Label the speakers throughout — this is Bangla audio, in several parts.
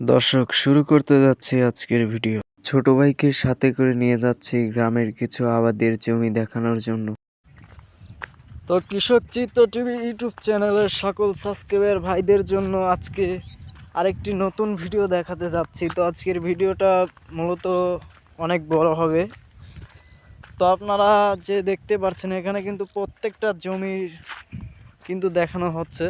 Speaker 1: দর্শক, শুরু করতে যাচ্ছি আজকের ভিডিও। ছোট ভাইকে সাথে করে নিয়ে যাচ্ছি গ্রামের কিছু আবাদের জমি দেখানোর জন্য। তো কৃষক চিত্র টিভি ইউটিউব চ্যানেলের সকল সাবস্ক্রাইবার ভাইদের জন্য আজকে আরেকটি নতুন ভিডিও দেখাতে যাচ্ছি। তো আজকের ভিডিওটা মূলত অনেক বড় হবে। তো আপনারা যে দেখতে পাচ্ছেন এখানে কিন্তু প্রত্যেকটা জমির কিন্তু দেখানো হচ্ছে।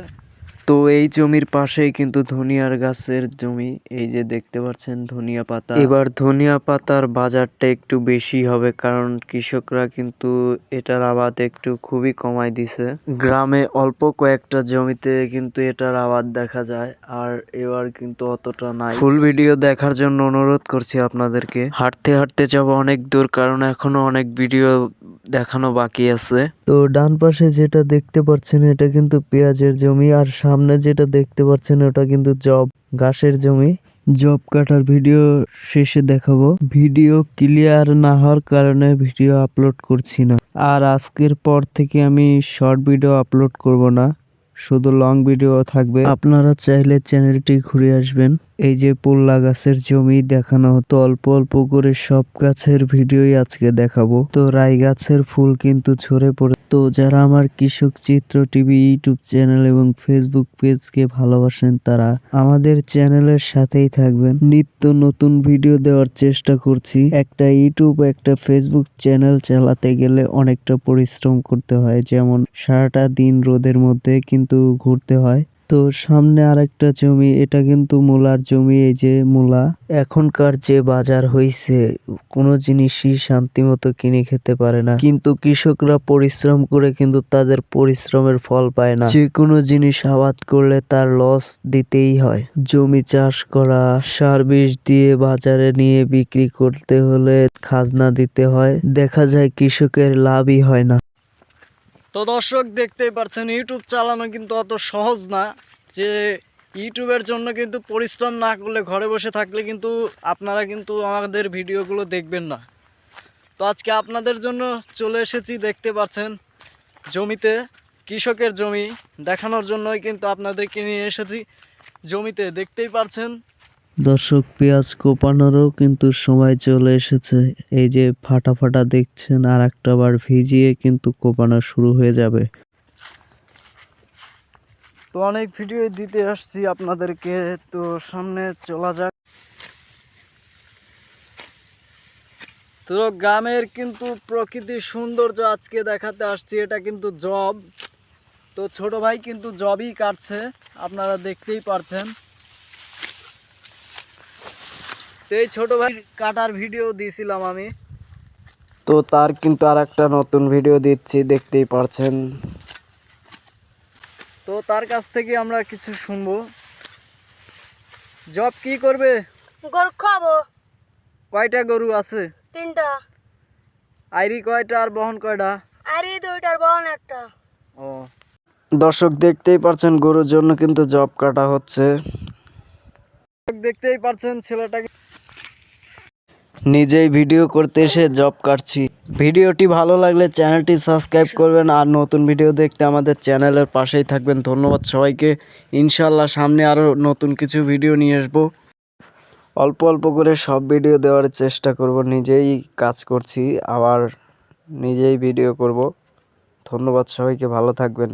Speaker 1: তো এই জমির পাশেই কিন্তু ধনিয়ার গাছের জমি। এই যে দেখতে পাচ্ছেন ধনিয়া পাতা। এবার ধনিয়া পাতার বাজারটা একটু বেশি হবে কারণ কৃষকরা কিন্তু এটার আবাদ একটু খুবই কমায় দিছে। গ্রামে অল্প কয়েকটা জমিতে কিন্তু এটার আবাদ দেখা যায় আর এবার কিন্তু অতটা নাই। ফুল ভিডিও দেখার জন্য অনুরোধ করছি আপনাদেরকে। হাঁটতে হাঁটতে যাব অনেক দূর কারণ এখনও অনেক ভিডিও দেখানো বাকি আছে। তো ডান পাশে যেটা দেখতে পাচ্ছেন, এটা কিন্তু পেঁয়াজের জমি। আর সামনে যেটা দেখতে পাচ্ছেন, ওটা কিন্তু জব, ঘাসের জমি। জব কাটার ভিডিও শেষে দেখাবো। ভিডিও ক্লিয়ার না হওয়ার কারণে ভিডিও আপলোড করছি না। আর আজকের পর থেকে আমি শর্ট ভিডিও আপলোড করব না। শুধু লং ভিডিও থাকবে। আপনারা চাইলে চ্যানেলটি ঘুরে আসবেন। এই যে পুল্লা গাছের জমি দেখানো হতো, অল্প অল্প করে সব গাছের ভিডিওই আজকে দেখাবো। তো রাই গাছের ফুল কিন্তু ঝরে পড়ে। তো যারা আমার Krishak Chitra TV, YouTube channel এবং ফেসবুক পেজকে ভালোবাসেন, তারা আমাদের চ্যানেলের সাথেই থাকবেন। নিত্য নতুন ভিডিও দেওয়ার চেষ্টা করছি। একটা ইউটিউব, একটা ফেসবুক চ্যানেল চালাতে গেলে অনেকটা পরিশ্রম করতে হয়। যেমন সারাটা দিন রোদের মধ্যে কিন্তু ঘুরতে হয়। তো সামনে আরেকটা জমি, এটা কিন্তু মূলার জমি, এই যে মূলা। এখনকার যে বাজার হইছে, কোনো জিনিসই শান্তি মতো কিনে খেতে পারে না। কিন্তু কৃষকরা পরিশ্রম করে কিন্তু তাদের পরিশ্রমের ফল পায় না। যে কোনো জিনিস আবাদ করলে তার লস দিতেই হয়। জমি চাষ করা, সার বিষ দিয়ে বাজারে নিয়ে বিক্রি করতে হলে খাজনা দিতে হয়। দেখা যায় কৃষকের লাভই হয় না। তো দর্শক দেখতেই পাচ্ছেন ইউটিউব চালানো কিন্তু অত সহজ না। যে ইউটিউবের জন্য কিন্তু পরিশ্রম না করলে ঘরে বসে থাকলে কিন্তু আপনারা কিন্তু আমাদের ভিডিওগুলো দেখবেন না। তো আজকে আপনাদের জন্য চলে এসেছি, দেখতে পাচ্ছেন, জমিতে, কৃষকের জমি দেখানোর জন্যই কিন্তু আপনাদেরকে নিয়ে এসেছি। জমিতে দেখতেই পাচ্ছেন দর্শক, পেঁয়াজ কোপানোরও কিন্তু সময় চলে এসেছে। এই যে ফাটা ফাটা দেখছেন আর একটা বার ভিজিয়ে কিন্তু কোপানো শুরু হয়ে যাবে। তো অনেক ভিডিও দিতে আসছি আপনাদেরকে, তো সামনে চলা যাক। তো গ্রামের কিন্তু প্রকৃতির সৌন্দর্য আজকে দেখাতে আসছি, এটা কিন্তু জব। তো ছোট ভাই কিন্তু জবই কাটছে, আপনারা দেখতেই পারছেন। তো এই ছোট ভাই কাটার ভিডিও দিয়েছিলাম আমি। তো তার কিন্তু আর একটা নতুন ভিডিও দিচ্ছি দেখতেই পারছেন। তো তার কাছ থেকে আমরা কিছু শুনব। জব কি করবে?
Speaker 2: গরু খাব।
Speaker 1: কয়টা গরু আছে?
Speaker 2: তিনটা।
Speaker 1: আইরি কয়টা আর বহন কয়টা?
Speaker 2: আর এই দুইটার বহন একটা।
Speaker 1: ও। দর্শক দেখতেই পারছেন গরুর জন্য কিন্তু জব কাটা হচ্ছে। দেখতেই পারছেন ছেলেটাকে নিজেই ভিডিও করতে এসে জব কাটছি। ভিডিওটি ভালো লাগলে চ্যানেলটি সাবস্ক্রাইব করবেন আর নতুন ভিডিও দেখতে আমাদের চ্যানেলের পাশেই থাকবেন। ধন্যবাদ সবাইকে। ইনশাল্লাহ সামনে আরও নতুন কিছু ভিডিও নিয়ে আসব। অল্প অল্প করে সব ভিডিও দেওয়ার চেষ্টা করব। নিজেই কাজ করছি, আবার নিজেই ভিডিও করব। ধন্যবাদ সবাইকে, ভালো থাকবেন।